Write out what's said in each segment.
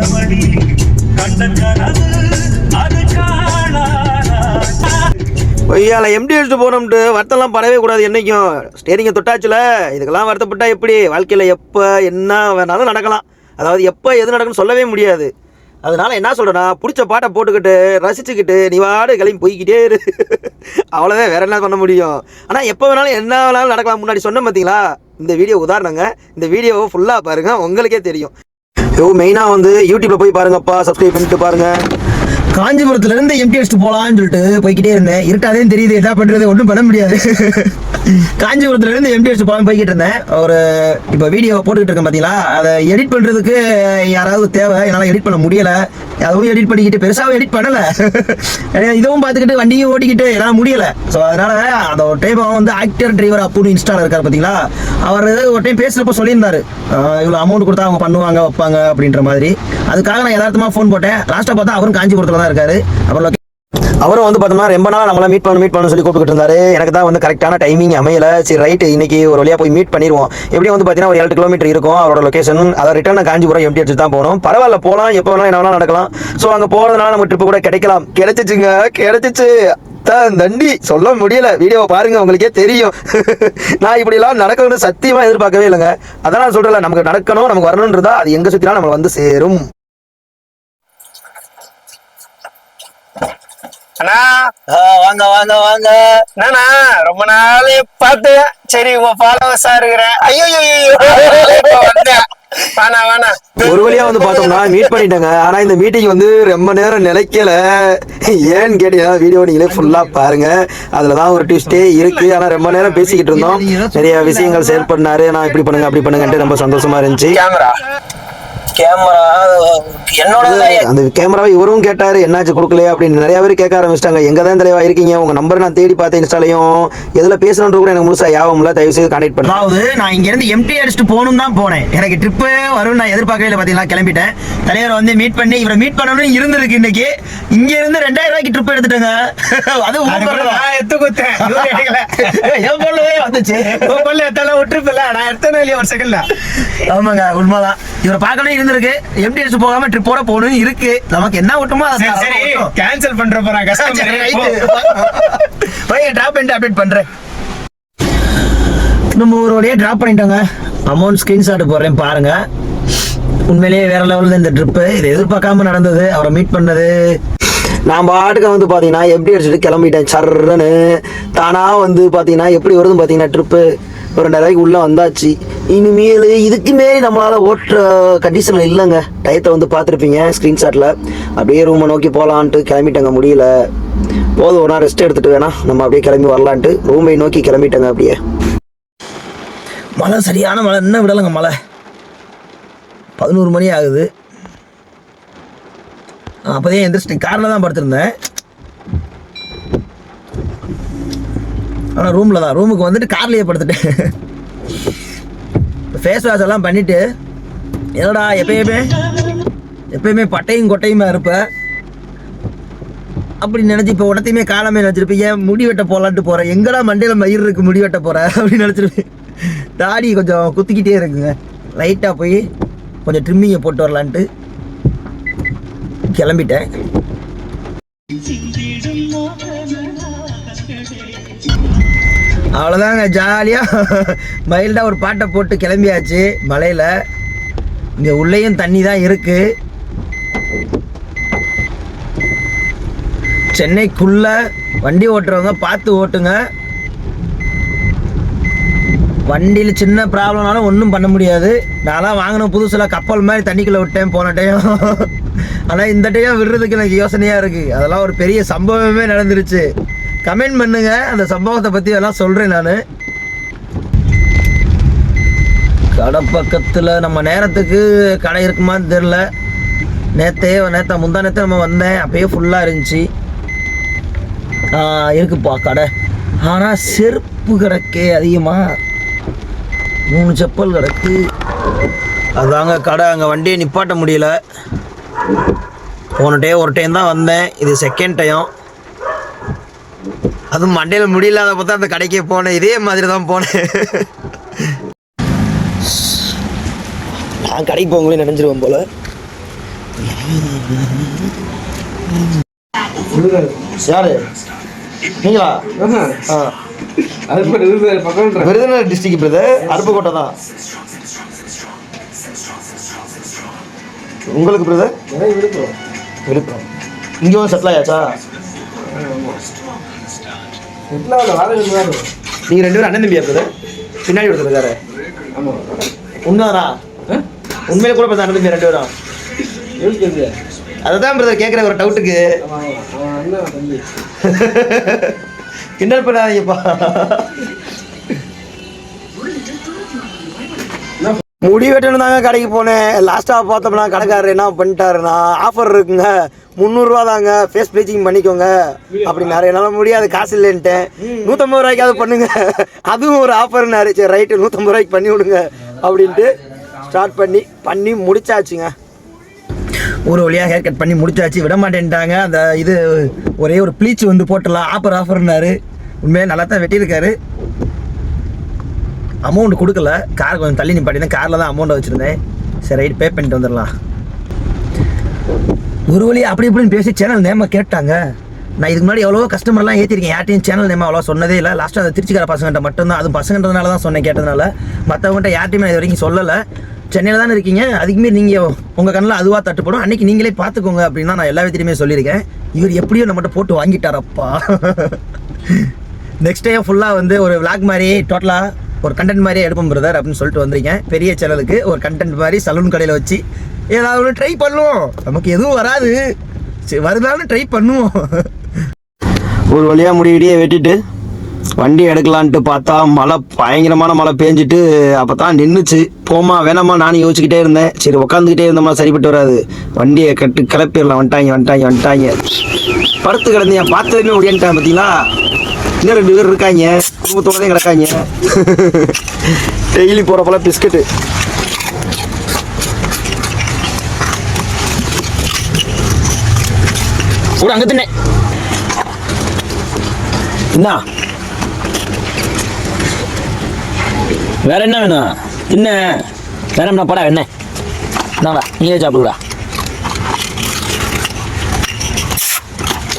கண்டபடி கண்ட கனவு அது ஒய்யால எம்டி எடுத்து போனோம்ட்டு வருத்தம்லாம் படவே கூடாது என்றைக்கும் ஸ்டேரிங்கை தொட்டாச்சுல இதுக்கெல்லாம் வருத்தப்பட்டா எப்படி? வாழ்க்கையில் எப்போ என்ன வேணாலும் நடக்கலாம். அதாவது எப்போ எது நடக்கும்னு சொல்லவே முடியாது. அதனால என்ன சொல்கிறேன்னா பிடிச்ச பாட்டை போட்டுக்கிட்டு ரசிச்சுக்கிட்டு நீ வாடு கிளம்பி போய்கிட்டே இரு. அவ்வளோதான் வேற என்ன பண்ண முடியும்? ஆனால் எப்போ வேணாலும் என்ன வேணாலும் நடக்கலாம். முன்னாடி சொன்ன பார்த்தீங்களா இந்த வீடியோ உதாரணங்க. இந்த வீடியோவை ஃபுல்லாக பாருங்கள் உங்களுக்கே தெரியும். ஸோ மெயினாக வந்து யூடியூப்ல போய் பாருங்கப்பா சப்ஸ்கிரைப் பண்ணிட்டு பாருங்க. காஞ்சிபுரத்துல இருந்து எம்டி அடிச்சுட்டு போலாம்னு சொல்லிட்டு போய்கிட்டே இருந்தேன். இருட்டாதே தெரியுது என்ன பண்றது? ஒன்றும் பண்ண முடியாது. காஞ்சிபுரத்துல இருந்து எம்டி அடிச்சு போலாம் போய்கிட்டு இருந்தேன். ஒரு இப்போ வீடியோ போட்டுக்கிட்டு இருக்கேன் பாத்தீங்களா? அதை எடிட் பண்றதுக்கு யாராவது தேவை? என்னால் எடிட் பண்ண முடியல. அதுவும் எடிட் பண்ணிக்கிட்டு பெருசாகவும் எடிட் பண்ணல. இதுவும் பார்த்துக்கிட்டு வண்டியும் ஓட்டிக்கிட்டு என்னால் முடியல. ஸோ அதனால அந்த ஒரு டைம் அவன் வந்து ஆக்டர் டிரைவர் அப்புன்னு இன்ஸ்டால இருக்கார் பார்த்தீங்களா அவர் ஒரு டைம் பேசுகிறப்ப சொல்லியிருந்தாரு. இவ்வளோ அமௌண்ட் கொடுத்தா அவங்க பண்ணுவாங்க வைப்பாங்க அப்படின்ற மாதிரி. அதுக்காக நான் யதார்த்தமா ஃபோன் போட்டேன். லாஸ்ட்டாக பார்த்தா அவரும் காஞ்சிபுரத்தில் தான் இருக்காரு. அப்புறம் அவரும் வந்து பார்த்தோம்னா ரொம்ப நாள் நம்மள மீட் பண்ண மீட் பண்ண சொல்லி கூப்பிட்டு இருந்தாரு. எனக்கு தான் வந்து கரெக்டான டைமிங் அமையல. சரி ரைட் இன்னைக்கு ஒரு வழியாக போய் மீட் பண்ணிடுவோம் எப்படியும் வந்து பார்த்தீங்கன்னா ஒரு ஏழு கிலோமீட்டர் இருக்கும் அவரோட லொகேஷன் அதை ரிட்டர்ன் காஞ்சிபுரம் எப்படி அடிச்சு தான் போகணும் பரவாயில்ல போகலாம் எப்போ வேணாலும் என்ன வேணாலும் நடக்கலாம். ஸோ அங்கே போகிறதுனால நம்ம ட்ரிப்பு கூட கிடைக்கலாம். கிடைச்சிச்சுங்க கிடைச்சிச்சு. தான் தண்டி சொல்ல முடியல. வீடியோவை பாருங்க உங்களுக்கே தெரியும். நான் இப்படிலாம் நடக்கணும்னு சத்தியமா எதிர்பார்க்கவே இல்லைங்க. அதான் நான் சொல்றேன் நமக்கு நடக்கணும் நமக்கு வரணுன்றதா அது எங்க சுத்தினா நம்ம வந்து சேரும். அண்ணா. வாங்க வாங்க வாங்க. என்னண்ணா ரொம்ப நாள் பார்த்தேன் சரி உங்க ஃபாலோவர்ஸா இருக்கிறேன். ஐயோ வந்தேன். வேணா வேணா ஒரு வழியா வந்து பார்த்தோம்னா மீட் பண்ணிட்டாங்க. ஆனா இந்த மீட்டிங் வந்து ரொம்ப நேரம் நிலைக்கல. ஏன்னு கேட்டீங்கன்னா வீடியோ நீங்களே ஃபுல்லா பாருங்க. அதுலதான் ஒரு ட்விஸ்டே இருக்கு. ஆனா ரொம்ப நேரம் பேசிக்கிட்டு இருந்தோம். நிறைய விஷயங்கள் ஷேர் பண்ணாரு. நான் இப்படி பண்ணுங்க அப்படி பண்ணுங்கன்ட்டு ரொம்ப சந்தோஷமா இருந்துச்சு. கேமரா கேமரா என்னோட அந்த கேமராவை இவரும் கேட்டாரு என்னாச்சு கொடுக்கலையா அப்படின்னு. நிறைய பேர் கேட்க ஆரம்பிச்சிட்டாங்க. எங்க தான் தலைவா இருக்கீங்க? உங்க நம்பர் நான் தேடி பார்த்தேன் இன்ஸ்டாலையும் எதுல பேசணுன்ற கூட எனக்கு முழுசா யாபம் இல்ல. தயவு செய்து கான்டாக்ட் பண்ணு அதாவது நான் இங்க இருந்து எம்டி அடிச்சுட்டு போகணும் தான் போனேன். எனக்கு ட்ரிப்பு வரும்னு நான் எதிர்பார்க்கவே பாத்தீங்களா? கிளம்பிட்டேன். தலைவர் வந்து மீட் பண்ணி இவரை மீட் பண்ணணும்னு இருந்திருக்கு இன்னைக்கு. இங்க இருந்து ரெண்டாயிரம் ரூபாய்க்கு ட்ரிப் எடுத்துட்டேங்க. அது. என் பொருளே வந்துச்சு. உன் விட்டுருப்பில்ல நான் எடுத்தேன் இல்லையா ஒரு செகண்ட்ல ஆமாங்க உண்மைதான். இவரை பார்க்கணும் இருந்திருக்கு. எம்டி அடிச்சு போகாம ட்ரிப்போட போகணும் இருக்கு. நமக்கு என்ன ஓட்டுமோ சரி. கேன்சல் பண்ற போய் டிராப் பண்ணிட்டு அப்டேட் பண்றேன். நம்ம ஒரு வழியா டிராப் பண்ணிட்டோங்க. அமௌண்ட் ஸ்கிரீன்ஷாட் போடுறேன் பாருங்க. உண்மையிலேயே வேற லெவலில் இந்த ட்ரிப்பு இது எதிர்பார்க்காம நடந்தது. அவரை மீட் பண்ணது. நான் பாட்டுக்கு வந்து பார்த்தீங்கன்னா எப்படி அடிச்சுட்டு கிளம்பிட்டேன். சர்றன்னு. தானாக வந்து பார்த்தீங்கன்னா எப்படி வருதுன்னு பார்த்தீங்கன்னா ட்ரிப்பு ஒரு ரெண்டாயிரம் ரூபாய்க்கு உள்ளே வந்தாச்சு. இனிமேல் இதுக்கு மேலே நம்மளால் ஓட்டுற கண்டிஷனில் இல்லைங்க. டயத்தை வந்து பார்த்துருப்பீங்க ஸ்க்ரீன்ஷாட்டில் அப்படியே ரூமை நோக்கி போகலான்ட்டு கிளம்பிட்டேங்க முடியல. போதும் ஒரு நாள் ரெஸ்ட் எடுத்துட்டு வேணா. நம்ம அப்படியே கிளம்பி வரலான்ட்டு ரூமை நோக்கி கிளம்பிட்டேங்க அப்படியே. மழை சரியான மழை. இன்னும் விடலைங்க மழை. பதினோரு மணி ஆகுது. அப்போதே எந்திரிச்சிட்டேன். காரில் தான் படுத்திருந்தேன். ஆனால் ரூமில் தான். ரூமுக்கு வந்துட்டு கார்லேயே படுத்துட்டேன். ஃபேஸ் வாஷ் எல்லாம் பண்ணிவிட்டு என்னடா எப்பயுமே எப்பயுமே பட்டையும் கொட்டையுமா இருப்ப? அப்படி நினச்சி இப்போ உடத்தையுமே காலமே ஏன் முடி வெட்ட போகலான்ட்டு போகிறேன் எங்கடா மண்டையில் மயிர் இருக்குது முடி வெட்ட போகிறேன் அப்படின்னு நினச்சிருப்பேன் தாடி கொஞ்சம் குத்திக்கிட்டே இருக்குங்க. லைட்டாக போய் கொஞ்சம் ட்ரிம்மிங்கை போட்டு வரலான்ட்டு கிளம்பிட்டேன். அவ்வளோதாங்க ஜாலியாக மைல்டாக ஒரு பாட்டை போட்டு கிளம்பியாச்சு மலையில். இங்கே உள்ளேயும் தண்ணி தான் இருக்குது சென்னைக்குள்ளே வண்டி ஓட்டுறவங்க பார்த்து ஓட்டுங்க. வண்டியில் சின்ன ப்ராப்ளம்னாலும் ஒன்றும் பண்ண முடியாது. நான்லாம் வாங்கின புதுசில் கப்பல் மாதிரி தண்ணிக்குள்ளே விட்டேன் போன டைம் ஆனால் இந்த டைம் விடுறதுக்கு எனக்கு யோசனையாக இருக்குது அதெல்லாம் ஒரு பெரிய சம்பவமே நடந்துருச்சு. கமெண்ட் பண்ணுங்க. அந்த சம்பவத்தை பற்றி எல்லாம் சொல்கிறேன் நான். கடை பக்கத்தில் நம்ம நேரத்துக்கு கடை இருக்குமான்னு தெரில நேத்தே நேத்த முந்தா நேரத்தை நம்ம வந்தேன். அப்பயே ஃபுல்லாக இருந்துச்சு. இருக்குப்பா கடை. ஆனால் செருப்பு கிடக்கே அதிகமாக மூணு செப்பல் கிடக்கு. அதாங்க கடை. அங்கே வண்டியை நிப்பாட்ட முடியல. போன டே ஒரு டைம் தான் வந்தேன். இது செகண்ட் டைம் அதுவும் மண்டையில் முடியலாத பார்த்தா அந்த கடைக்கே போனேன். இதே மாதிரி தான் போனேன். நான் கடைக்கு போங்களே நினைஞ்சிருவேன் போல. யாரு? நீங்களா? விருதுநகர் டிஸ்ட்ரிக்ட் பிரதர் அருப்புக்கோட்டை தான். உங்களுக்கு பிரதர் விருப்பம் விழுப்புரம். இங்கே வந்து செட்டில் ஆயாச்சா எட்ல அந்த வாடகை தான் நீங்கள் ரெண்டு பேரும் அண்ணன் தம்பியா பிரதர் பின்னாடி ஒருத்தர் இருக்காரு. ஆமாம் உண்மைதானா? உண்மையில கூட பார்த்தா அண்ணன் தம்பி ரெண்டு பேரும். அதுதான் பிரதர் கேட்குற ஒரு டவுட்டுக்கு கிண்டல் பண்ணாதீங்கப்பா. முடி வெட்டணும் தாங்க கடைக்கு போனேன். லாஸ்ட்டாக பார்த்தோம்னா கடைக்காரர் என்ன பண்ணிட்டாருன்னா ஆஃபர் இருக்குங்க. முந்நூறுரூவா தாங்க ஃபேஸ் ப்ளீச்சிங் பண்ணிக்கோங்க அப்படின்னாரு என்னால் முடியாது. காசு இல்லைன்ட்டேன். நூற்றம்பது ரூபாய்க்காவது பண்ணுங்க. அதுவும் ஒரு ஆஃபர்னாரு சரி ரைட்டு நூற்றம்பது ரூபாய்க்கு பண்ணி விடுங்க. அப்படின்ட்டு ஸ்டார்ட் பண்ணி பண்ணி முடிச்சாச்சுங்க. ஒரு வழியாக ஹேர் கட் பண்ணி முடிச்சாச்சு. விட மாட்டேன்ட்டாங்க. அந்த இது ஒரே ஒரு ப்ளீச் வந்து போட்டுடலாம். ஆஃபர் ஆஃபர்னாரு உண்மையாக நல்லா தான் வெட்டியிருக்காரு. அமௌண்ட் கொடுக்கல. கார் கொஞ்சம் தள்ளி நிப்பாட்டினேன். காரில் தான் அமௌண்ட்டை வச்சுருந்தேன். சரி ரைட் பே பண்ணிட்டு வந்துடலாம். ஒரு வழி அப்படி இப்படின்னு பேசி சேனல் நேம கேட்டாங்க. நான் இதுக்கு முன்னாடி எவ்வளோ கஸ்டமர்லாம் ஏற்றிருக்கேன் யார்ட்டையும் சேனல் நேம் அவ்வளோ சொன்னதே இல்லை. லாஸ்ட்டாக அந்த திருச்சிக்கார பசங்கள்கிட்ட மட்டும்தான். அது பசங்கன்றதுனால தான் சொன்னேன் கேட்டதுனால. மற்றவங்கள்ட்ட யார்ட்டையுமே நான் இது வரைக்கும் சொல்லலை. சென்னையில் தானே இருக்கீங்க? அதுக்குமே நீங்கள் உங்கள் கண்ணில் அதுவாக தட்டுப்படும். அன்றைக்கி நீங்களே பார்த்துக்கோங்க அப்படின்னு தான் நான் எல்லா விதத்துலையுமே சொல்லியிருக்கேன். இவர் எப்படியோ நம்மகிட்ட போட்டு வாங்கிட்டாரப்பா. நெக்ஸ்ட் டே ஃபுல்லாக வந்து ஒரு விளாக் மாதிரி டோட்டலாக ஒரு கண்டென்ட் மாதிரியே எடுப்போம் பிரதர் அப்படின்னு சொல்லிட்டு வந்திருக்கேன். பெரிய சேனலுக்கு ஒரு கண்டென்ட் மாதிரி சலூன் கடையில் வச்சு ஏதாவது ஒன்று ட்ரை பண்ணுவோம். நமக்கு எதுவும் வராது. சரி ட்ரை பண்ணுவோம். ஒரு வழியாக முடிவிடியே வெட்டிட்டு வண்டி எடுக்கலான்ட்டு பார்த்தா மழை பயங்கரமான மழை பேஞ்சிட்டு அப்போ தான் நின்றுச்சு போமா வேணாமா நானும் யோசிச்சுக்கிட்டே இருந்தேன். சரி உட்காந்துக்கிட்டே இருந்தோம்னா சரிப்பட்டு வராது. வண்டியை கட்டு கிளப்பிடலாம். வந்துட்டாங்க வந்துட்டாங்க வந்துட்டாங்க. படுத்து கிடந்தேன். பார்த்ததுமே ஒடியான்ட்டான் பார்த்தீங்களா இன்னும் ரெண்டு பேர் இருக்காங்க. குடும்பத்தோட கிடக்காங்க. டெய்லி போகிற போல பிஸ்கட்டு. கூட அங்கே தின்னே. என்ன வேற என்ன வேணும்? என்ன வேற என்ன படா என்ன? என்னடா நீயே சாப்பிடுடா.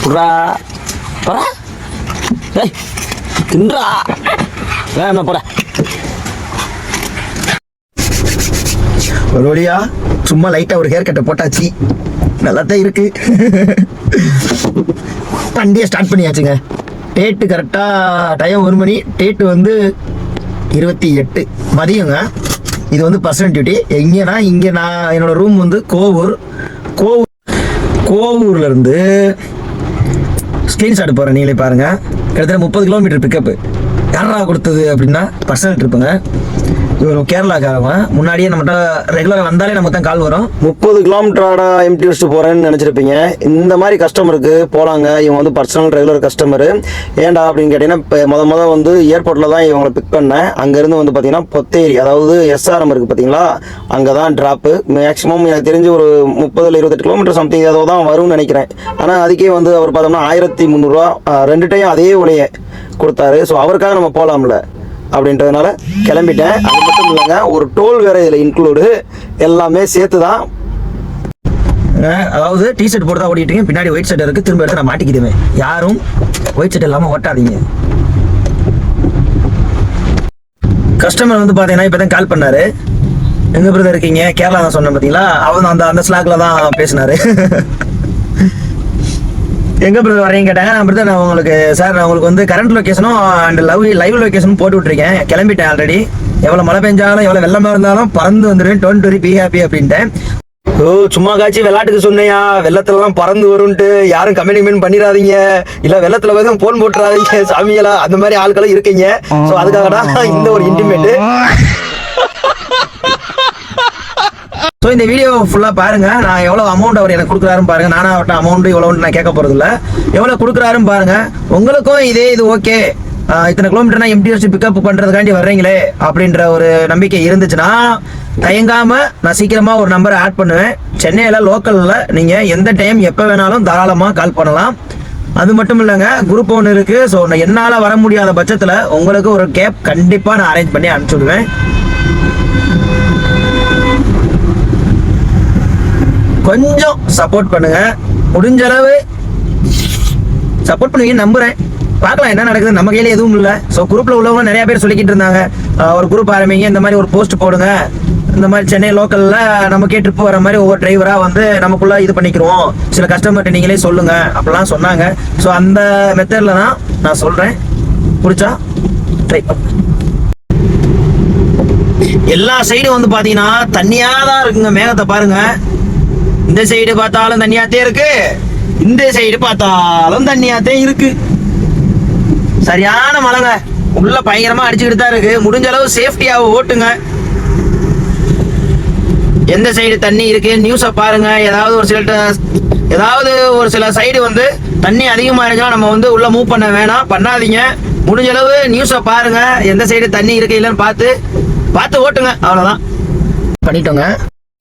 புறா போடா. தின்றா. வேணா என்ன ஒரு வழியா சும்மா லைட்டா ஒரு ஹேர் கட்டை போட்டாச்சு. நல்லா தான் இருக்கு. வண்டியை ஸ்டார்ட் பண்ணியாச்சுங்க. டேட்டு கரெக்டாக டைம் ஒரு மணி. டேட்டு வந்து இருபத்தி எட்டு. மதியங்க. இது வந்து பர்சனல் டியூட்டி எங்கேனா இங்கே நான் என்னோட ரூம் வந்து கோவூர். கோவூர் கோவூர்லேருந்து ஸ்க்ரீன்ஷாட் போகிறேன் நீங்களே பாருங்கள் கிட்டத்தட்ட முப்பது கிலோமீட்டர் பிக்கப்பு யாரா கொடுத்தது அப்படின்னா பர்சனல் ட்ரிப்புங்க இவர் கேரளாக்காரவன். முன்னாடியே நம்மகிட்ட ரெகுலராக வந்தாலே நமக்கு தான் கால் வரும். முப்பது கிலோமீட்டரோட எம்டி வச்சுட்டு போகிறேன்னு நினச்சிருப்பீங்க. இந்த மாதிரி கஸ்டமருக்கு போகலாங்க இவங்க வந்து பர்சனல் ரெகுலர் கஸ்டமரு ஏன்டா அப்படின்னு கேட்டிங்கன்னா இப்போ முத மொதல் வந்து ஏர்போர்ட்டில் தான் இவங்களை பிக் பண்ணேன். அங்கேருந்து வந்து பார்த்தீங்கன்னா பொத்தேரி அதாவது எஸ்ஆர்எம் இருக்குது பார்த்தீங்களா அங்கே தான் ட்ராப்பு மேக்ஸிமம் எனக்கு தெரிஞ்சு ஒரு முப்பதுல இருபத்தெட்டு கிலோமீட்டர் சம்திங் ஏதோ தான் வரும்னு நினைக்கிறேன். ஆனால் அதுக்கே வந்து அவர் பார்த்தோம்னா ஆயிரத்தி முந்நூறுரூவா ரெண்டு டைம் அதே விலையை கொடுத்தாரு. ஸோ அவருக்காக நம்ம போகலாம்ல அப்படின்றதுனால கிளம்பிட்டேன். அது மட்டும் இல்லைங்க ஒரு டோல் வேற இதில் இன்க்ளூடு எல்லாமே சேர்த்து தான் அதாவது டிஷர்ட் போட்டு தான் ஓடிட்டு பின்னாடி ஒயிட் ஷர்ட் இருக்குது திரும்ப எடுத்து நான் மாட்டிக்கிடுவேன் யாரும் ஒயிட் ஷர்ட் இல்லாமல் ஓட்டாதீங்க. கஸ்டமர் வந்து பார்த்தீங்கன்னா இப்போ தான் கால் பண்ணாரு. எங்க பிரதர் இருக்கீங்க? கேரளா தான் சொன்னேன் பார்த்தீங்களா அவன் அந்த அந்த ஸ்லாக்ல தான் பேசினாரு. எங்க பிரதர் வரீங்க கேட்டாங்க. நான் பிரதர் நான் உங்களுக்கு சார் நான் உங்களுக்கு வந்து கரண்ட் லொகேஷனும் அண்ட் லவ் லைவ் லொகேஷனும் போட்டு விட்டுருக்கேன். கிளம்பிட்டேன் ஆல்ரெடி எவ்வளோ மழை பெஞ்சாலும் எவ்வளோ வெள்ளமாக இருந்தாலும் பறந்து வந்துடுவேன் டோன்ட் வெரி பி ஹாப்பி அப்படின்ட்டேன். ஓ சும்மா காய்ச்சி விளையாட்டுக்கு சொன்னையா வெள்ளத்துலலாம் பறந்து வரும்ட்டு யாரும் கம்யூனிகேட் பண்ணிடாதீங்க. இல்ல வெள்ளத்துல போய் தான் போன் போட்டுறாதீங்க. சாமிகளா அந்த மாதிரி ஆட்களும் இருக்கீங்க. ஸோ அதுக்காக தான் இந்த ஒரு இன்டிமேட்டு ஸோ இந்த வீடியோ ஃபுல்லாக பாருங்கள் நான் எவ்வளோ அமௌண்ட் அவர் எனக்கு கொடுக்குறாருன்னு பாருங்கள் நானும் அவர்கிட்ட அமௌண்ட்டு எவ்வளோன்னு நான் கேட்க போகிறது இல்லை எவ்வளோ கொடுக்குறாருன்னு பாருங்கள் உங்களுக்கும் இதே இது ஓகே இத்தனை கிலோமீட்டர்னா நான் எம்டி வச்சு பிக்கப் பண்ணுறதுக்காண்டி வர்றீங்களே அப்படின்ற ஒரு நம்பிக்கை இருந்துச்சுன்னா தயங்காமல் நான் சீக்கிரமாக ஒரு நம்பரை ஆட் பண்ணுவேன். சென்னையில் லோக்கலில் நீங்கள் எந்த டைம் எப்போ வேணாலும் தாராளமாக கால் பண்ணலாம். அது மட்டும் இல்லைங்க குரூப் ஒன்று இருக்குது ஸோ என்னால் வர முடியாத பட்சத்தில் உங்களுக்கு ஒரு கேப் கண்டிப்பாக நான் அரேஞ்ச் பண்ணி அனுப்பிச்சுடுவேன். கொஞ்சம் சப்போர்ட் பண்ணுங்க. முடிஞ்ச அளவு சப்போர்ட் பண்ணுவீங்க நம்புறேன். பார்க்கலாம் என்ன நடக்குது நம்ம கையில எதுவும் இல்லை. ஸோ குரூப்ல உள்ளவங்க நிறைய பேர் சொல்லிக்கிட்டு இருந்தாங்க. ஒரு குரூப் ஆரம்பிங்க இந்த மாதிரி ஒரு போஸ்ட் போடுங்க. இந்த மாதிரி சென்னை லோக்கல்ல நமக்கே ட்ரிப் வர மாதிரி ஒவ்வொரு டிரைவரா வந்து நமக்குள்ள இது பண்ணிக்கிறோம் சில கஸ்டமர்கிட்ட நீங்களே சொல்லுங்க. அப்படிலாம் சொன்னாங்க. ஸோ அந்த மெத்தட்ல தான் நான் சொல்றேன். பிடிச்சா ட்ரை எல்லா சைடும் வந்து பாத்தீங்கன்னா தண்ணியா தான் இருக்குங்க. மேகத்தை பாருங்க. இந்த சைடு பார்த்தாலும் தண்ணியாத்தே இருக்கு. இந்த சைடு பார்த்தாலும் தண்ணியாத்தே இருக்கு. சரியான மழைங்க. உள்ள பயங்கரமா அடிச்சுக்கிட்டு தான் இருக்கு. முடிஞ்ச அளவு சேஃப்டியாக ஓட்டுங்க. எந்த சைடு தண்ணி இருக்கு? நியூஸை பாருங்க. ஏதாவது ஒரு சில ஏதாவது ஒரு சில சைடு வந்து தண்ணி அதிகமாக இருந்தால் நம்ம வந்து உள்ள மூவ் பண்ண வேணாம். பண்ணாதீங்க. முடிஞ்ச அளவு நியூஸை பாருங்க. எந்த சைடு தண்ணி இருக்கு இல்லைன்னு பார்த்து பார்த்து ஓட்டுங்க. அவ்வளோதான் பண்ணிட்டோங்க.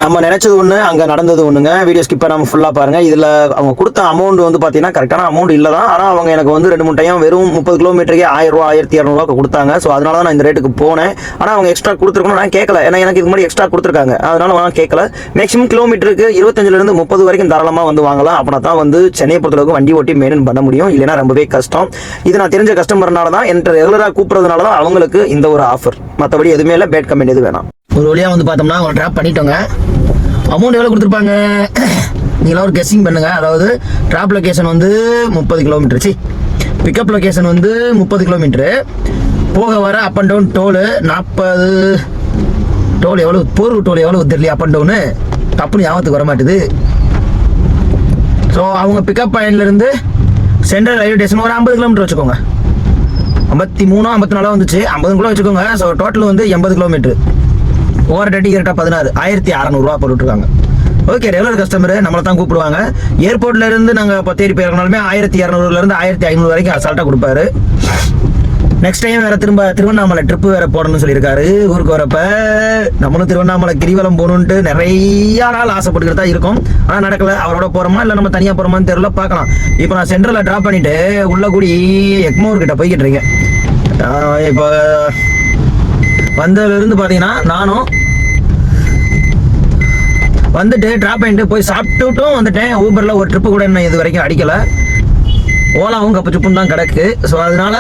நம்ம நினைச்சது ஒண்ணு அங்க நடந்தது ஒண்ணுங்க. வீடியோ ஸ்கிப் பண்ணாம ஃபுல்லா பாருங்க. இதுல அவங்க கொடுத்த அமௌண்ட் வந்து பாத்தீங்கன்னா கரெக்டான அமௌண்ட் இல்லை தான். ஆனா அவங்க எனக்கு வந்து ரெண்டு மூணு டைம் வெறும் முப்பது கிலோமீட்டருக்கு ஆயிரம் ரூபா ஆயிரத்தி இரநூறுவா கொடுத்தாங்க. ஸோ அதனால தான் நான் இந்த ரேட்டுக்கு போனேன். ஆனா அவங்க எக்ஸ்ட்ரா கொடுத்துருக்கணும் நான் கேட்கல ஏன்னா எனக்கு இது மாதிரி எக்ஸ்ட்ரா கொடுத்துருக்காங்க. அதனால நான் கேட்கல மேக்ஸிமம் கிலோமீட்டருக்கு இருபத்தஞ்சுல இருந்து முப்பது வரைக்கும் தாராளமா வந்து வாங்கலாம். அப்படின்னா தான் வந்து சென்னையை பொறுத்தளவுக்கு வண்டி ஓட்டி மெயின்டைன் பண்ண முடியும். இல்லைன்னா ரொம்பவே கஷ்டம். இது நான் தெரிஞ்ச கஸ்டமர்னால தான் என்கிட்ட ரெகுலராக கூப்பிடுறதுனால தான் அவங்களுக்கு இந்த ஒரு ஆஃபர் மற்றபடி எதுவுமே இல்லை. பேட் கம்பெனி எதுவும் வேணாம். ஒரு வழியாக வந்து பார்த்தோம்னா அவங்க ட்ராப் பண்ணிட்டோங்க. அமௌண்ட் எவ்வளோ கொடுத்துருப்பாங்க? நீங்களாம் ஒரு கெஸ்ஸிங் பண்ணுங்க. அதாவது ட்ராப் லொக்கேஷன் வந்து முப்பது கிலோமீட்டர் சி பிக்கப் லொக்கேஷன் வந்து முப்பது கிலோமீட்டரு போக வர அப் அண்ட் டவுன் டோலு நாற்பது டோல் எவ்வளோ போர் டோல் எவ்வளோ தெரியல அப் அண்ட் டவுனு டப்புன்னு ஞாபகத்துக்கு வர மாட்டுது. ஸோ அவங்க பிக்கப் பாயிண்ட்லேருந்து சென்ட்ரல் ரயில்வே ஸ்டேஷன் ஒரு ஐம்பது கிலோமீட்டர் வச்சுக்கோங்க. ஐம்பத்தி மூணோ ஐம்பத்தி நாலோ வந்துச்சு. ஐம்பது கூட வச்சுக்கோங்க. ஸோ டோட்டல் வந்து எண்பது கிலோமீட்டர் ஓவர் டேட்டி கரெக்டாக பதினாறு. ஆயிரத்தி அறநூறுவா போட்டுருக்காங்க ஓகே ரெகுலர் கஸ்டமர் நம்மளை தான் கூப்பிடுவாங்க. ஏர்போர்ட்ல இருந்து நாங்கள் இப்போ தேடி போயிருக்கனாலுமே ஆயிரத்தி இரநூறுலேருந்து ஆயிரத்தி ஐநூறு வரைக்கும் அசால்ட்டாக கொடுப்பாரு. நெக்ஸ்ட் டைம் வேற திரும்ப திருவண்ணாமலை ட்ரிப்பு வேற போடணும்னு சொல்லியிருக்காரு. ஊருக்கு வரப்ப நம்மளும் திருவண்ணாமலை கிரிவலம் போகணுன்ட்டு நிறைய நாள் ஆசைப்பட்டுக்கிட்டு தான் இருக்கோம். ஆனால் நடக்கல. அவரோட போறோமா இல்லை நம்ம தனியாக போறோமான்னு தெரியல. பார்க்கலாம். இப்போ நான் சென்ட்ரலில் ட்ராப் பண்ணிட்டு உள்ள கூடி எக்மோர் கிட்ட போய்கிட்டு இருக்கேன் இப்போ வந்ததுலேருந்து பார்த்தீங்கன்னா நானும் வந்துட்டு ட்ராப் பண்ணிட்டு போய் சாப்பிட்டுட்டும் வந்துட்டேன். ஊபரில் ஒரு ட்ரிப்பு கூட இன்னும் இது வரைக்கும் அடிக்கலை. ஓலாவும் கப்பு சுப்பும் தான் கிடக்கு. ஸோ அதனால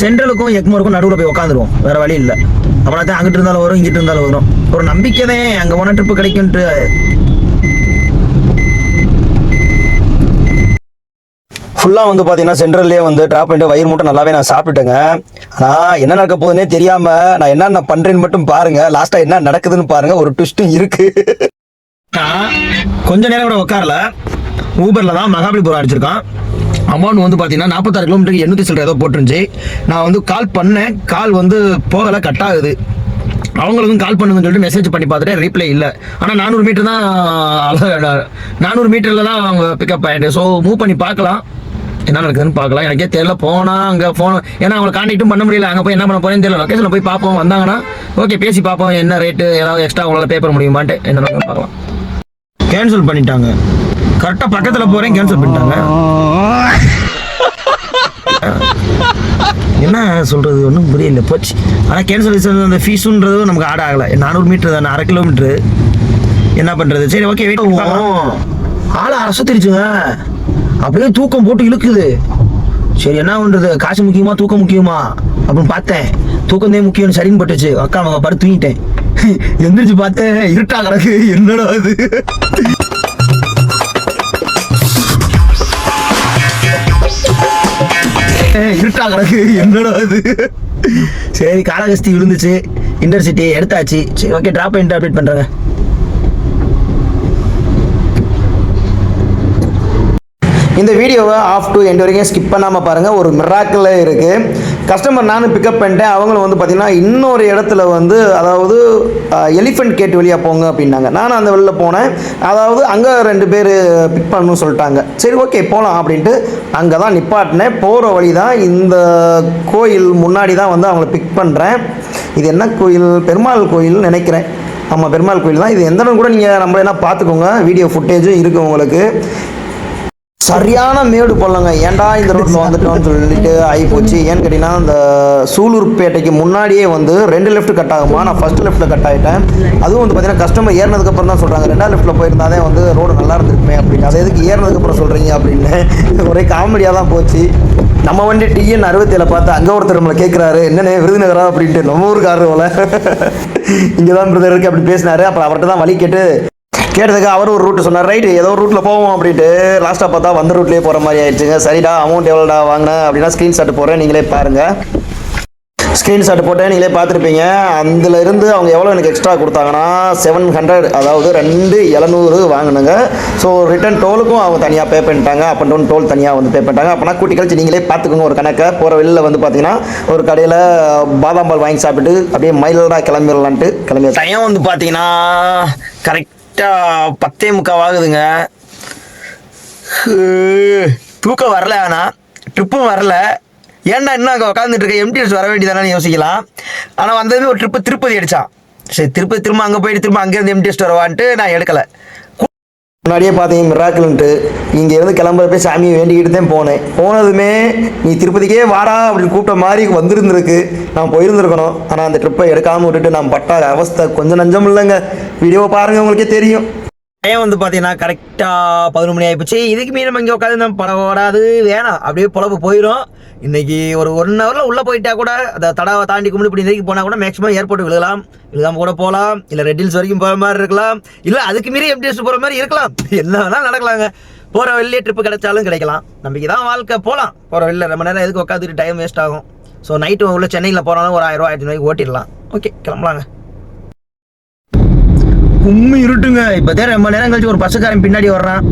சென்ட்ரலுக்கும் எக்மோருக்கும் நடுவில் போய் உட்காந்துருவோம் வேறு வழி இல்லை. அப்புறம் தான் அங்கிட்டு இருந்தாலும் வரும் இங்கிட்டு இருந்தாலும் வரும். ஒரு நம்பிக்கை தான் அங்கே போன ட்ரிப்பு கிடைக்கும்ட்டு ஃபுல்லாக வந்து பார்த்தீங்கன்னா சென்ட்ரல்லே வந்து ட்ராப் பண்ணிட்டு வயிறு மூட்டை நல்லாவே நான் சாப்பிட்டுட்டேங்க. ஆனால் என்ன நடக்க போகுதுன்னே தெரியாமல் நான் என்னென்ன பண்ணுறேன்னு மட்டும் பாருங்கள் லாஸ்ட்டாக என்ன நடக்குதுன்னு பாருங்கள் ஒரு ட்விஸ்ட்டும் இருக்கு. கொஞ்ச நேரம் கூட உட்காரல. ஊபரில் தான் மகாபலிபுரம் அடிச்சிருக்கான். அமௌண்ட் வந்து பார்த்தீங்கன்னா நாற்பத்தாறு கிலோமீட்டருக்கு எண்ணூற்றி சில்லற ஏதோ போட்டுருந்துச்சு. நான் வந்து கால் பண்ணேன். கால் வந்து போகலை கட் ஆகுது. அவங்களுக்கும் கால் பண்ணுங்கன்னு சொல்லிட்டு மெசேஜ் பண்ணி பார்த்துட்டு ரீப்ளை இல்லை. ஆனால் நானூறு மீட்டர் தான் நானூறு மீட்டரில் தான் அவங்க பிக்கப் ஆகிட்டு ஸோ மூவ் பண்ணி பார்க்கலாம். என்ன நடக்குதுன்னு பார்க்கலாம். எனக்கே தெரியல. போனால் அங்கே ஃபோன் ஏன்னா அவங்களை காண்டாக்டும் பண்ண முடியல. அங்கே போய் என்ன பண்ண போறேன்னு தெரியல. லொக்கேஷனில் போய் பார்ப்போம். வந்தாங்கன்னா ஓகே பேசி பார்ப்போம். என்ன ரேட்டு ஏதாவது எக்ஸ்ட்ரா உங்களால் பே பண்ண முடியுமான்ட்டு என்ன நடக்குதுன்னு பார்க்கலாம். கேன்சல் பண்ணிட்டாங்க. கரெக்டாக பக்கத்தில் போகிறேன் கேன்சல் பண்ணிட்டாங்க. என்ன சொல்றது? ஒன்றும் புரியல. போச்சு. ஆனால் கேன்சல் அந்த ஃபீஸுன்றது நமக்கு ஆட் ஆகலை. நானூறு மீட்டர் தானே? அரை கிலோமீட்ரு என்ன பண்ணுறது சரி ஓகே வெயிட் பண்ணுவோம் அரசு தெரிச்சுங்க அப்படியே தூக்கம் போட்டு இழுக்குது. சரி என்ன பண்றது? காசு முக்கியமா தூக்கம் முக்கியமா? அப்படின்னு பார்த்தேன். தூக்கம் தான் முக்கியம் சரின்னு பட்டுச்சு அக்கா அவங்க படுத்து தூங்கிட்டேன். எந்திரிச்சு பார்த்தேன் இருட்டா கிடக்கு. என்னடா அது இருட்டா கிடக்கு. என்னடா அது சரி காலகஸ்தி விழுந்துச்சு. இன்டர்சிட்டி எடுத்தாச்சு. சரி ஓகே ட்ராப் பண்ணிட்டு அப்டேட் பண்றேங்க. இந்த வீடியோவை ஆஃப் டு எண்ட் வரைக்கும் ஸ்கிப் பண்ணாமல் பாருங்கள் ஒரு மிராக்கில் இருக்குது கஸ்டமர் நானும் பிக்கப் பண்ணிட்டேன். அவங்களும் வந்து பார்த்திங்கன்னா இன்னொரு இடத்துல வந்து அதாவது எலிஃபெண்ட் கேட் வழியாக போங்க அப்படின்னாங்க. நானும் அந்த வெளில போனேன். அதாவது அங்கே ரெண்டு பேர் பிக் பண்ணணும்னு சொல்லிட்டாங்க. சரி ஓகே போகலாம் அப்படின்ட்டு அங்கே தான் நிப்பாட்டினேன். போகிற வழி தான் இந்த கோயில் முன்னாடி தான் வந்து அவங்கள பிக் பண்ணுறேன் இது என்ன கோயில்? பெருமாள் கோயில்னு நினைக்கிறேன். ஆமாம் பெருமாள் கோயில் தான். இது எந்த இடம் கூட நீங்கள் நம்மள என்ன பார்த்துக்கோங்க. வீடியோ ஃபுட்டேஜும் இருக்குது உங்களுக்கு. சரியான மேடு பள்ளங்க. ஏன்டா இந்த ரோட்டில் வந்துட்டோம்னு சொல்லிட்டு ஆகி போச்சு. ஏன்னு கேட்டிங்கன்னா இந்த சூலூர்பேட்டைக்கு முன்னாடியே வந்து ரெண்டு லெஃப்ட் கட் ஆகுமா? நான் ஃபர்ஸ்ட் லெஃப்ட்டில் கட் ஆகிட்டேன் அதுவும் வந்து பார்த்தீங்கன்னா கஸ்டமர் ஏறினதுக்கப்புறம் தான் சொல்கிறாங்க ரெண்டாவது லெஃப்ட்டில் போயிருந்தாலே வந்து ரோடு நல்லா இருந்திருக்குமே அப்படின்னு. அதை எதுக்கு ஏறினதுக்கப்புறம் சொல்கிறீங்க அப்படின்னு. ஒரே காமெடியாக தான் போச்சு. நம்ம வண்டி டிஎன் அறுபத்தேழை பார்த்து அங்கே ஒருத்தர் நம்மளை கேட்குறாரு என்னென்ன விருதுநகரா அப்படின்ட்டு. நம்ம ஊருக்காரர் போல. இங்கே தான் பிரதர் இருக்கு அப்படி பேசினாரு. அப்புறம் அவர்கிட்ட தான் வழி கேட்டு கேட்டதுக்கு அவர் ஒரு ரூட் சொன்னார். ரைட்டு ஏதோ ஒரு ரூட்டில் போவோம் அப்படின்ட்டு லாஸ்ட்டாக பார்த்தா வந்த ரூட்லேயே போகிற மாதிரி ஆயிடுச்சுங்க. சரிடா அமௌண்ட் எவ்வளோடா வாங்கினேன் அப்படின்னா ஸ்க்ரீன்ஷாட் போடுறேன் நீங்களே பாருங்கள் ஸ்க்ரீன்ஷாட் போட்டு நீங்களே பார்த்துருப்பீங்க. அதுல இருந்து அவங்க எவ்வளோ எனக்கு எக்ஸ்ட்ரா கொடுத்தாங்கன்னா செவன் ஹண்ட்ரட் அதாவது ரெண்டு எழுநூறு வாங்கினுங்க. ஸோ ரிட்டன் டோலுக்கும் அவங்க தனியாக பே பண்ணிட்டாங்க. அப் அண்ட் டவுன் டோல் தனியாக வந்து பே பண்ணிட்டாங்க. அப்போனா கூட்டி கழிச்சு நீங்களே பார்த்துக்கோங்க ஒரு கணக்கை. போகிற வெளியில் வந்து பார்த்தீங்கன்னா ஒரு கடையில் பாதாம் பால் வாங்கி சாப்பிட்டு அப்படியே மயிலோட கிளம்பிடலான்ட்டு கிளம்பி டைம் வந்து பார்த்தீங்கன்னா கரெக்ட் கரெக்டாக பத்தே முக்கால் ஆகுதுங்க தூக்கம் வரல ஆனால் ட்ரிப்பும் வரல. ஏன்னா இன்னும் அங்கே உட்காந்துட்டு இருக்க எம்டிஎஸ் வர வேண்டியதானு யோசிக்கலாம். ஆனால் வந்தது ஒரு ட்ரிப்பு திருப்பதி அடிச்சான். சரி திருப்பதி திரும்ப அங்கே போயிட்டு திரும்ப அங்கேருந்து எம்டிஎஸ் வரவான்ட்டு நான் எடுக்கலை. முன்னாடியே பார்த்தீங்க மிராக்கிள்ன்ட்டு இங்கே இருந்து கிளம்புறப்ப சாமியை வேண்டிக்கிட்டு தான் போனேன். போனதுமே நீ திருப்பதிக்கே வாடா அப்படின்னு கூப்பிட்ட மாதிரி வந்திருந்துருக்கு. நான் போயிருந்திருக்கணும். ஆனால் அந்த ட்ரிப்பை எடுக்காமல் விட்டுட்டு நான் பட்டாத அவஸ்தை கொஞ்சம் நஞ்சம் இல்லைங்க. வீடியோவை பாருங்கள் உங்களுக்கே தெரியும். டைம் வந்து பார்த்தீங்கன்னா கரெக்டாக பதினொன்று மணி ஆகிப்போச்சு இதுக்கு மீறி நம்ம இங்கே உட்காந்து நம்ம படம் ஓடாது வேணாம். அப்படியே பொழப்பு போயிடும் இன்னைக்கு ஒரு ஒன் ஹவரில் உள்ளே போயிட்டா கூட அந்த தடாவை தாண்டி கும்பிட்டு இப்படி நெருக்கி போனால் கூட மேக்ஸிமம் ஏர்போர்ட் விழுகலாம். விழுகாம கூட போகலாம். இல்லை ரெட் ஹில்ஸ் வரைக்கும் போகிற மாதிரி இருக்கலாம். இல்லை அதுக்கு மீறி எம்டிஎஸ் போகிற மாதிரி இருக்கலாம். என்ன வேணாலும் நடக்கலாங்க. போகிற வெளியே ட்ரிப்பு கிடைச்சாலும் கிடைக்கலாம். நம்பிக்கை தான் வாழ்க்கை. போகலாம் போகிற வெளியில் ரொம்ப நேரம் எதுக்கு உட்காந்துட்டு டைம் வேஸ்ட் ஆகும். ஸோ நைட்டு உள்ள சென்னையில் போனாலும் ஒரு ஆயிரம் ரூபா ஆயிரத்தி ரூபாய்க்கு ஓட்டிடலாம். ஓகே கிளம்பலாங்க. கும்மி இருட்டுங்க. இப்போதே ரொம்ப நேரம் கழிச்சு ஒரு பஸ்ஸுக்காரன் பின்னாடி வர்றான்.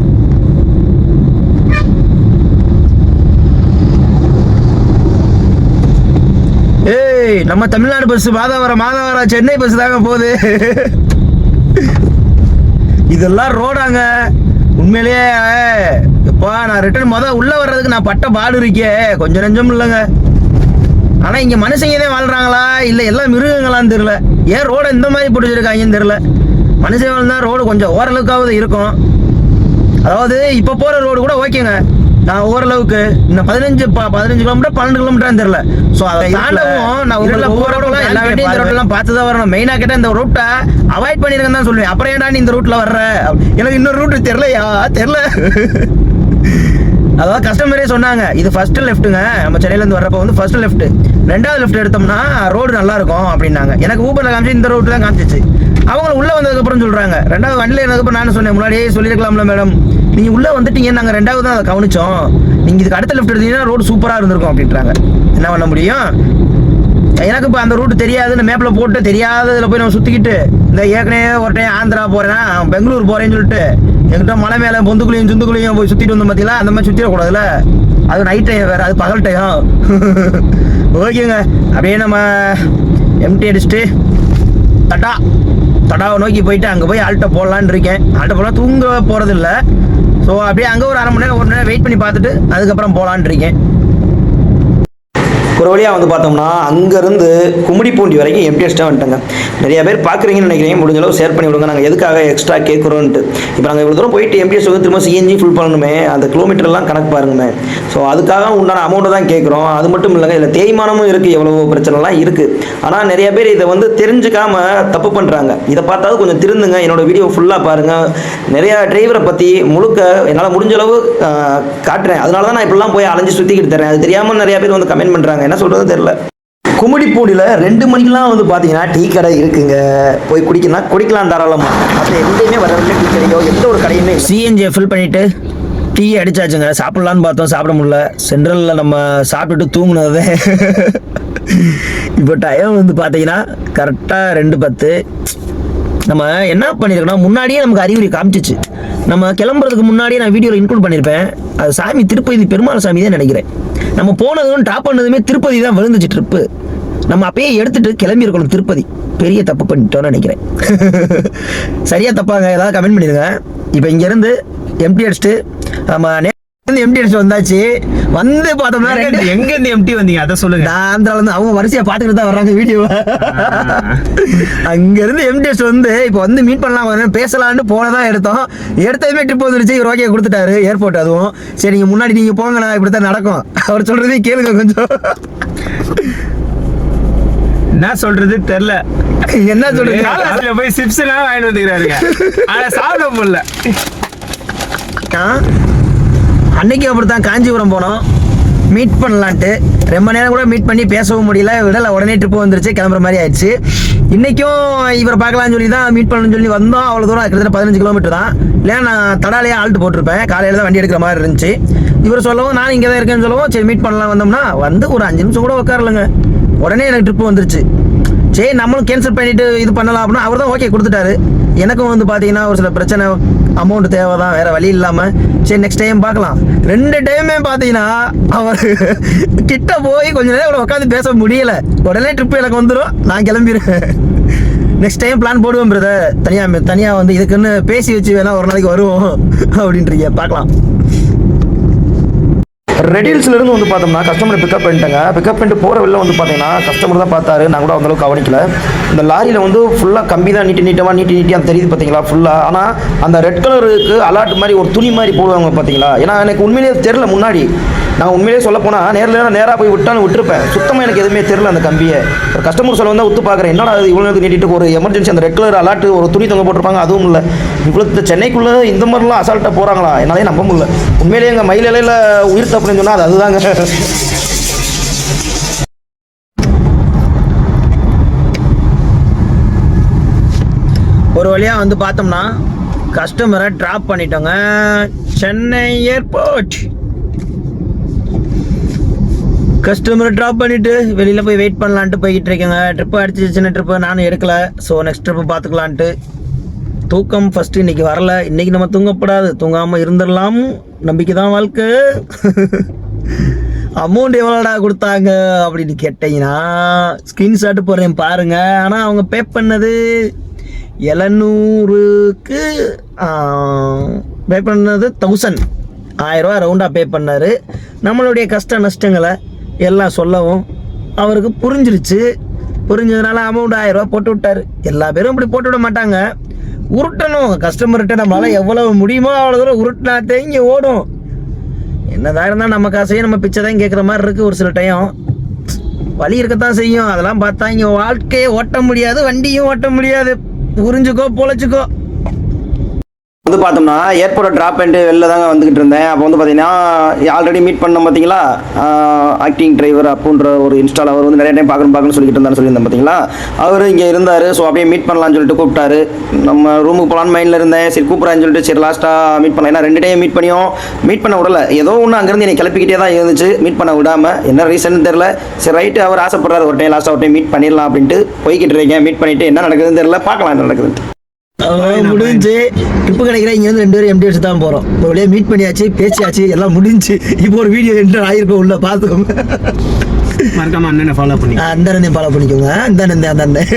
ஏய் நம்ம தமிழ்நாடு பஸ் மாதவரம் மாதாவரம் சென்னை பஸ் தாங்க போகுது. இதெல்லாம் ரோடாங்க உண்மையிலேயே எப்பா நான் ரிட்டர்ன் மொதல் உள்ளே வர்றதுக்கு நான் பட்ட பாடு இருக்கே. கொஞ்சம் நெஞ்சம் இல்லைங்க. ஆனால் இங்கே மனுஷங்க தான் வாழ்றாங்களா? இல்லை எல்லாம் மிருகங்களான்னு தெரில ஏன் ரோடை இந்த மாதிரி பிடிச்சிருக்காங்கன்னு தெரில மனுஷன் வாழ்ந்தால் ரோடு கொஞ்சம் ஓரளவுக்காவது இருக்கும். அதாவது இப்போ போகிற ரோடு கூட ஓகேங்க. நான் ஓரளவுக்கு இன்னும் பதினஞ்சு ப- பதினஞ்சு கிலோமீட்டர் பன்னெண்டு கிலோமீட்டர் தெரியல. சோ அதை தாண்டவும் நான் போற ரோட்ல எல்லா வீட்டையும் இந்த ரோட்லாம் பார்த்து தான் வரணும். மெயினா கேட்டா இந்த ரூட்டை அவாய்ட் பண்ணிருக்கேன் தான் சொல்லுவேன். அப்புறம் ஏன்டா நீ இந்த ரூட்ல வர்ற? எனக்கு இன்னொரு ரூட் தெரியலையா? தெரியல. அதாவது கஸ்டமரே சொன்னாங்க இது ஃபர்ஸ்ட் லெஃப்ட்டுங்க நம்ம சென்னையில இருந்து வர்றப்ப வந்து ஃபர்ஸ்ட் லெஃப்ட் ரெண்டாவது லெஃப்ட் எடுத்தோம்னா ரோடு நல்லா இருக்கும் அப்படின்னாங்க. எனக்கு ஊபர்ல காமிச்சு இந்த ரோட்டு தான் காமிச்சிச்சு. அவங்க உள்ள வந்ததுக்கு அப்புறம் சொல்றாங்க. ரெண்டாவது வண்டியில இருந்ததுக்கப்புறம் நான் சொன்னேன் முன்னாடியே சொல்லிருக்கலாம்ல மேடம். நீங்கள் உள்ளே வந்துட்டீங்க நாங்கள் ரெண்டாவது தான் அதை கவனிச்சோம். நீங்கள் இதுக்கு அடுத்த லெஃப்ட் எடுத்தீங்கன்னா ரோடு சூப்பராக இருந்திருக்கும் அப்படின்றாங்க. என்ன பண்ண முடியும்? எனக்கு இப்போ அந்த ரூட் தெரியாது இந்த மேப்பில் போட்டு தெரியாததில் போய் நம்ம சுற்றிக்கிட்டு இந்த ஏற்கனவே ஒரு டைம் ஆந்திரா போகிறேன்னா பெங்களூர் போகிறேன்னு சொல்லிட்டு எங்கிட்ட மலை மேலே பொந்துக்குழியும் சுந்துக்குழியும் போய் சுற்றிட்டு வந்தோம் பார்த்தீங்களா அந்த மாதிரி சுற்றிடக்கூடாதுல்ல அது நைட் டைம் வேறு அது பகல் டைம் ஓகேங்க. அப்படியே நம்ம எம்டி அடிச்சுட்டு தடா. தடாவை நோக்கி போயிட்டு அங்கே போய் ஆல்ட்டை போடலான்னு இருக்கேன். ஆல்ட்டை போடலாம் தூங்க போகிறது இல்லை ஸோ அப்படியே அங்கே ஒரு அரை மணி நேரம் ஒரு நேரம் வெயிட் பண்ணி பார்த்துட்டு அதுக்கப்புறம் போகலான்னு இருக்கேன். ஒரு வழியாக வந்து பார்த்தோம்னா அங்கேருந்து கும்மிடிப்பூண்டி வரைக்கும் எம்டி வந்துட்டாங்க வந்துட்டேங்க. நிறைய பேர் பார்க்குறீங்கன்னு நினைக்கிறீங்க முடிஞ்ச அளவு ஷேர் பண்ணி விடுங்க. நாங்கள் எதுக்காக எக்ஸ்ட்ரா கேட்குறோன்ட்டு. இப்போ நாங்கள் இவ்வளோ தூரம் போயிட்டு எம்டிஎஸ் வந்து திரும்ப சிஎன்ஜி ஃபுல் பண்ணணுமே. அந்த கிலோமீட்டர்லாம் கணக்கு பாருங்கமே. ஸோ அதுக்காக உண்டான அமௌண்ட்டை தான் கேட்குறோம். அது மட்டும் இல்லைங்க இதில் தேய்மானமும் இருக்குது எவ்வளோ பிரச்சனைலாம் இருக்குது ஆனால் நிறைய பேர் இதை வந்து தெரிஞ்சுக்காம தப்பு பண்ணுறாங்க இதை பார்த்தாவது கொஞ்சம் திருந்துங்க. என்னோட வீடியோ ஃபுல்லாக பாருங்கள் நிறையா டிரைவரை பற்றி முழுக்க என்னால் முடிஞ்ச அளவு காட்டுறேன். அதனால தான் நான் இப்படிலாம் போய் அலைஞ்சு சுற்றிக்கிட்டு தரேன் அது தெரியாமல் நிறையா பேர் வந்து கமெண்ட் பண்ணுறாங்க என்ன சொல்கிறது தெரியல. கும்மிடிப்பூடியில் ரெண்டு மணிக்கெலாம் வந்து பார்த்தீங்கன்னா டீ கடை இருக்குங்க. போய் குடிக்கலாம் குடிக்கலாம் தாராளமாக மற்ற எங்கேயுமே வரவில்லை டீ கடையோ எந்த ஒரு கடையுமே சிஎன்ஜியை ஃபில் பண்ணிட்டு டீ அடிச்சாச்சுங்க. சாப்பிடலான்னு பார்த்தோம் சாப்பிட முடியல. சென்ட்ரலில் நம்ம சாப்பிட்டுட்டு தூங்குனது. இப்போ டைம் வந்து பார்த்தீங்கன்னா கரெக்டாக ரெண்டு பத்து. நம்ம என்ன பண்ணியிருக்கோம்னா முன்னாடியே நமக்கு அறிகுறி காமிச்சிச்சு. நம்ம கிளம்புறதுக்கு முன்னாடியே நான் வீடியோவில் இன்க்ளூட் பண்ணியிருப்பேன் அது சாமி திருப்பதி பெருமாள் சாமி தான் நினைக்கிறேன். நம்ம போனதும் டாப் பண்ணதுமே திருப்பதி தான் விழுந்துச்சு ட்ரிப்பு நம்ம அப்பயே எடுத்துட்டு கிளம்பி இருக்கணும் திருப்பதி. பெரிய தப்பு பண்ணிட்டோம்னு நினைக்கிறேன். சரியா தப்பாங்க. ஏதாவது கமெண்ட் பண்ணிடுங்க. இப்போ இங்கேருந்து எம்டி அடிச்சுட்டு நம்ம நே- எம்டி அடிச்சு வந்தாச்சு. வந்து பார்த்தோம்னா எங்க இருந்து- இருந்து எம்டி வந்தீங்க? அதை சொல்லுங்க. அந்த வந்து அவங்க வரிசையா பாத்துக்கிட்டு தான் வர்றாங்க வீடியோ அங்க இருந்து எம்டிஎஸ் வந்து இப்போ வந்து மீட் பண்ணலாம் பேசலாம்னு போனதான் எடுத்தோம். எடுத்ததுமே ட்ரிப் வந்துருச்சு. இவர் ஓகே கொடுத்துட்டாரு ஏர்போர்ட் அதுவும். சரி நீங்க முன்னாடி நீங்க போங்கண்ணா இப்படித்தான் நடக்கும். அவர் சொல்றதையும் கேளுங்க கொஞ்சம். என்ன சொல்றது? தெரியல. என்ன காலேஜ்ல போய் சிப்ஸ் எல்லாம் வாங்கிட்டு வந்துக்கிறாருங்க. ஆனா சாப்பிட முடியல. ஆ? அன்னைக்கு அப்படித்தான் காஞ்சிபுரம் போனோம். மீட் பண்ணலான்ட்டு. ரொம்ப நேரம் கூட மீட் பண்ணி பேசவும் முடியல. விடலை உடனே ட்ரிப் வந்துருச்சு கிளம்புற மாதிரி ஆயிடுச்சு. இன்றைக்கும் இவரை பார்க்கலாம்னு சொல்லி தான் மீட் பண்ணணும்னு சொல்லி வந்தோம். அவ்வளோ தூரம் கிட்டத்தட்ட பதினஞ்சு கிலோமீட்டர் தான். இல்லை நான் தடாலையே ஆல்ட்டு போட்டிருப்பேன். காலையில் தான் வண்டி எடுக்கிற மாதிரி இருந்துச்சு. இவர் சொல்லவும் நான் இங்கே தான் இருக்கேன்னு சொல்லவும் சரி மீட் பண்ணலாம் வந்தோம்னா வந்து ஒரு அஞ்சு நிமிஷம் கூட உட்காரலங்க. உடனே எனக்கு ட்ரிப்பு வந்துருச்சு. சரி நம்மளும் கேன்சல் பண்ணிவிட்டு இது பண்ணலாம் அப்படின்னா அவர் தான் ஓகே கொடுத்துட்டாரு. எனக்கும் வந்து பார்த்தீங்கன்னா ஒரு சில பிரச்சனை அமௌண்ட் தேவை தான் வேற வழி இல்லாமல் சரி நெக்ஸ்ட் டைம் பார்க்கலாம். ரெண்டு டைமே பார்த்தீங்கன்னா அவர் கிட்ட போய் கொஞ்ச நேரம் உட்காந்து பேச முடியல. உடனே ட்ரிப் எனக்கு வந்துடும் நான் கிளம்பிடுவேன் நெக்ஸ்ட் டைம் பிளான் போடுவோம் பிரதர் தனியாக தனியாக வந்து இதுக்குன்னு பேசி வச்சு வேணா ஒரு நாளைக்கு வருவோம். அப்படின்றீங்க பார்க்கலாம். ரெடில்ஸ்ல இருந்து வந்து பார்த்தோம்னா கஸ்டமரை பிக்கப் பண்ணிட்டாங்க. பிக்கப் பண்ணிட்டு போகிற வெளில வந்து பார்த்தீங்கன்னா கஸ்டமர் தான் பார்த்தாரு. நான் கூட அந்தளவுக்கு கவனிக்கல. இந்த லாரியில் வந்து ஃபுல்லாக கம்பி தான் நீட்டி நீட்டமாக நீட்டி நீட்டி அந்த தெரியுது பார்த்தீங்களா? ஃபுல்லாக ஆனால் அந்த ரெட் கலருக்கு அலாட் மாதிரி ஒரு துணி மாதிரி போடுவாங்க பார்த்தீங்களா? ஏன்னா எனக்கு உண்மையிலேயே தெரில முன்னாடி. நான் உண்மையிலே சொல்ல போனால் நேரில் நேராக போய் விட்டான்னு விட்டுருப்பேன். சுத்தமாக எனக்கு எதுவுமே தெரில அந்த கம்பியை. ஒரு கஸ்டமர் சொல்ல வந்தால் ஒத்து பார்க்குறேன். என்னடா அது இவ்வளோ நேரத்துக்கு நீட்டிட்டு ஒரு எமர்ஜென்சி அந்த ரெட் கலர் அலாட்டு ஒரு துணி தொங்க போட்டிருப்பாங்க அதுவும் இல்லை. இவ்வளோ சென்னைக்குள்ளே இந்த மாதிரிலாம் அசால்ட்டாக போகிறாங்களா என்னாலே நம்ப முடியல. உண்மையிலேயே எங்கள் மயில் இலையில் உயிர் தப்புன்னு சொன்னால் அது அதுதாங்க. ஒரு வழியாக வந்து பார்த்தோம்னா கஸ்டமரை ட்ராப் பண்ணிட்டோங்க. சென்னை ஏர்போர்ட் கஸ்டமரை ட்ராப் பண்ணிட்டு வெளியில் போய் வெயிட் பண்ணலான்ட்டு போய்கிட்டு இருக்கேங்க. ட்ரிப்பு அடிச்சு சின்ன ட்ரிப்பு நானும் எடுக்கலை. ஸோ நெக்ஸ்ட் ட்ரிப்பு பார்த்துக்கலான்ட்டு தூக்கம் ஃபஸ்ட்டு இன்றைக்கி வரல. இன்னைக்கு நம்ம தூங்கப்படாது. தூங்காமல் இருந்துடலாம். நம்பிக்கை தான் வாழ்க்கை. அமௌண்ட் எவ்வளோடா கொடுத்தாங்க அப்படின்னு கேட்டீங்கன்னா ஸ்க்ரீன்ஷாட் போடுறேன் பாருங்கள் ஆனால் அவங்க பே பண்ணது எழுநூறுக்கு பே பண்ணது தௌசண்ட் ஆயிரரூவா ரவுண்டாக பே பண்ணார். நம்மளுடைய கஷ்ட நஷ்டங்களை எல்லாம் சொல்லவும் அவருக்கு புரிஞ்சிருச்சு. புரிஞ்சதுனால அமௌண்ட் ஆயிரரூவா போட்டு விட்டாரு. எல்லா பேரும் இப்படி போட்டு விட மாட்டாங்க. உருட்டணும். கஸ்டமர்கிட்ட நம்மளால எவ்வளவு முடியுமோ அவ்வளோ தூரம் உருட்டினாத்தே இங்கே ஓடும். என்னதான் இருந்தால் நம்ம காசையும் நம்ம பிச்சை தான் கேட்குற மாதிரி இருக்குது ஒரு சில டைம் வழி இருக்கத்தான் செய்யும். அதெல்லாம் பார்த்தா இங்கே வாழ்க்கையை ஓட்ட முடியாது வண்டியும் ஓட்ட முடியாது. புரிஞ்சுக்கோ பொழைச்சிக்கோ. வந்து பார்த்தோம்னா ஏர்போர்ட்டை ட்ராப் பண்ணிட்டு வெளில தாங்க வந்துக்கிட்டு இருந்தேன். அப்போ வந்து பார்த்தீங்கன்னா ஆல்ரெடி மீட் பண்ணோம் பார்த்தீங்களா? ஆக்டிங் டிரைவர் அப்புன்ற ஒரு இன்ஸ்டால் அவர் வந்து நிறைய டைம் பார்க்கணும் பார்க்கணும்னு சொல்லிட்டு இருந்தான்னு சொல்லியிருந்தேன் பார்த்தீங்களா? அவர் இங்கே இருந்தார். ஸோ அப்படியே மீட் பண்ணலாம்னு சொல்லிட்டு கூப்பிட்டாரு. நம்ம ரூமுக்கு போகலான்னு மைண்டில் இருந்தேன். சரி கூப்பிட்றான்னு சொல்லிட்டு சரி லாஸ்ட்டாக மீட் பண்ணலாம் ஏன்னா ரெண்டு டைம் மீட் பண்ணியும் மீட் பண்ண விடல. ஏதோ ஒன்று அங்கேருந்து என்னை கிளப்பிக்கிட்டே தான் இருந்துச்சு. மீட் பண்ண விடாமல் என்ன ரீசன் தெரில சரி ரைட்டு அவர் ஆசைப்படுறாரு ஒரு டைம் லாஸ்ட்டாக ஒரு டைம் மீட் பண்ணிடலாம் அப்படின்ட்டு போய்கிட்டு இருக்கேன். மீட் பண்ணிட்டு என்ன நடக்குதுன்னு தெரியல. பார்க்கலாம் என்ன நடக்குதுன்ட்டு. முடிஞ்சு ட்ரிப்பு கிடைக்கிற இங்கேருந்து ரெண்டு பேரும் எம்டி தான் போகிறோம் ஒரு வழியாக மீட் பண்ணியாச்சு பேசியாச்சு எல்லாம் முடிஞ்சு. இப்போ ஒரு வீடியோ என்டர் ஆகிருக்கோம் உள்ள பார்த்துக்கோங்க. மறக்காம அண்ணனை ஃபாலோ பண்ணி அந்த அண்ணன் ஃபாலோ பண்ணிக்கோங்க. அந்த அண்ணன் அந்த அண்ணன்.